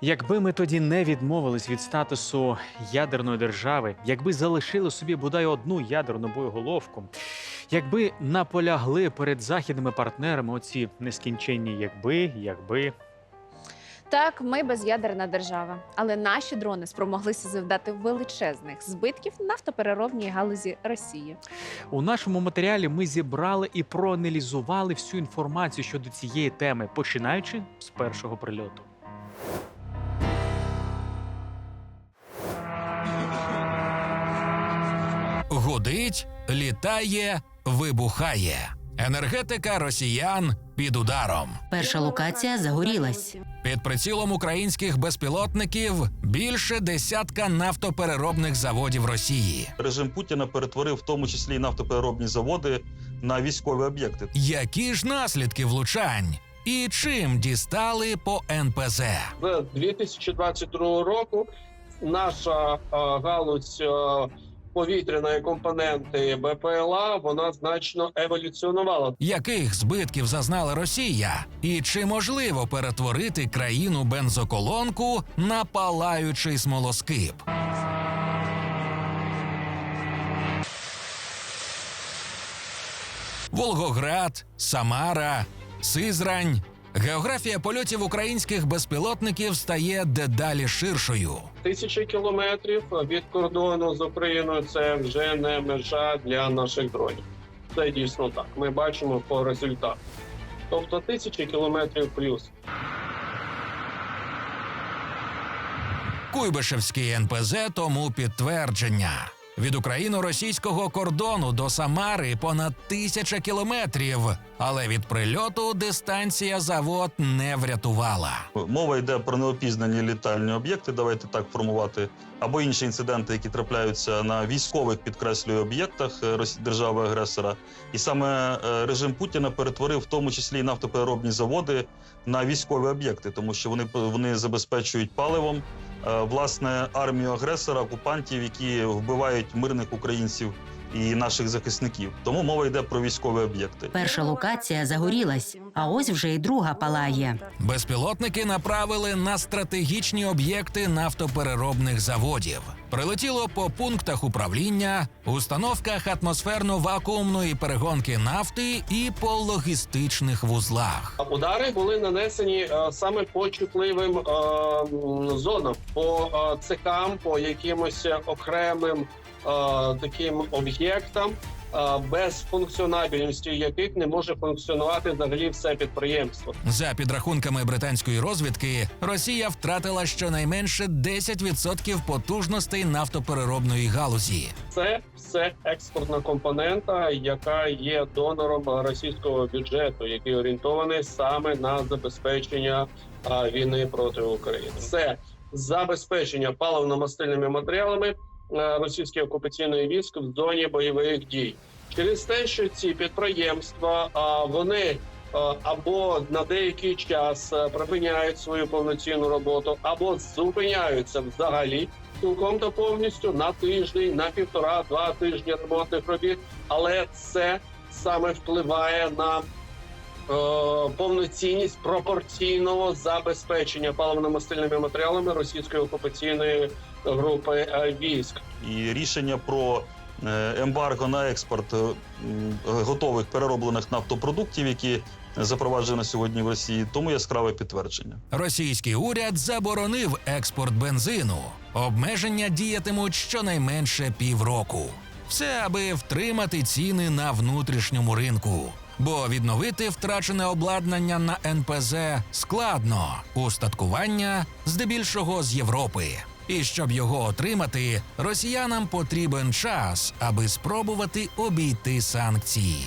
Якби ми тоді не відмовились від статусу ядерної держави, якби залишили собі бодай одну ядерну боєголовку, якби наполягли перед західними партнерами оці нескінченні якби, якби. Так, ми без'ядерна держава, але наші дрони спромоглися завдати величезних збитків нафтопереробній галузі Росії. У нашому матеріалі ми зібрали і проаналізували всю інформацію щодо цієї теми, починаючи з першого прильоту. Гудить, літає, вибухає. Енергетика росіян під ударом. Перша локація загорілась. Під прицілом українських безпілотників більше десятка нафтопереробних заводів Росії. Режим Путіна перетворив в тому числі і нафтопереробні заводи на військові об'єкти. Які ж наслідки влучань? І чим дістали по НПЗ? з 2022 року наша е, галузь е, повітряної компоненти БПЛА вона значно еволюціонувала. Яких збитків зазнала Росія? І чи можливо перетворити країну бензоколонку на палаючий смолоскип? Волгоград, Самара, Сизрань. Географія польотів українських безпілотників стає дедалі ширшою. Тисячі кілометрів від кордону з Україною це вже не межа для наших дронів. Це дійсно так. Ми бачимо по результату. Тобто тисячі кілометрів плюс. Куйбишевський НПЗ тому підтвердження. Від україно-російського кордону до Самари понад тисяча кілометрів, але від прильоту дистанція завод не врятувала. Мова йде про неопізнані літальні об'єкти. Давайте так формувати, або інші інциденти, які трапляються на військових підкреслюю об'єктах е, держави-агресора. І саме е, режим Путіна перетворив в тому числі і нафтопереробні заводи на військові об'єкти, тому що вони вони забезпечують паливом власне армію агресора, окупантів, які вбивають мирних українців і наших захисників. Тому мова йде про військові об'єкти. Перша локація загорілась, а ось вже й друга палає. Безпілотники направили на стратегічні об'єкти нафтопереробних заводів. Прилетіло по пунктах управління, установках атмосферно-вакуумної перегонки нафти і по логістичних вузлах. Удари були нанесені е, саме по чутливим е, зонам, по е, цехам, по якимось окремим е, таким об'єктам, без функціонабельності яких не може функціонувати взагалі все підприємство. За підрахунками британської розвідки, Росія втратила щонайменше 10% потужностей нафтопереробної галузі. Це все експортна компонента, яка є донором російського бюджету, який орієнтований саме на забезпечення війни проти України. Це забезпечення паливно-мастильними матеріалами е, російських окупаційної військ в зоні бойових дій. Через те, що ці підприємства вони або на деякий час припиняють свою повноцінну роботу, або зупиняються взагалі цілком та повністю на тиждень, на півтора-два тижні ремонтних робіт, але це саме впливає на повноцінність пропорційного забезпечення паливно-мастильними матеріалами російської окупаційної групи е, військ. І рішення про е, ембарго на експорт е, готових перероблених нафтопродуктів, які запроваджені на сьогодні в Росії, тому яскраве підтвердження. Російський уряд заборонив експорт бензину. Обмеження діятимуть щонайменше півроку. Все аби втримати ціни на внутрішньому ринку. Бо відновити втрачене обладнання на НПЗ складно. Устаткування здебільшого з Європи. І щоб його отримати, росіянам потрібен час, аби спробувати обійти санкції.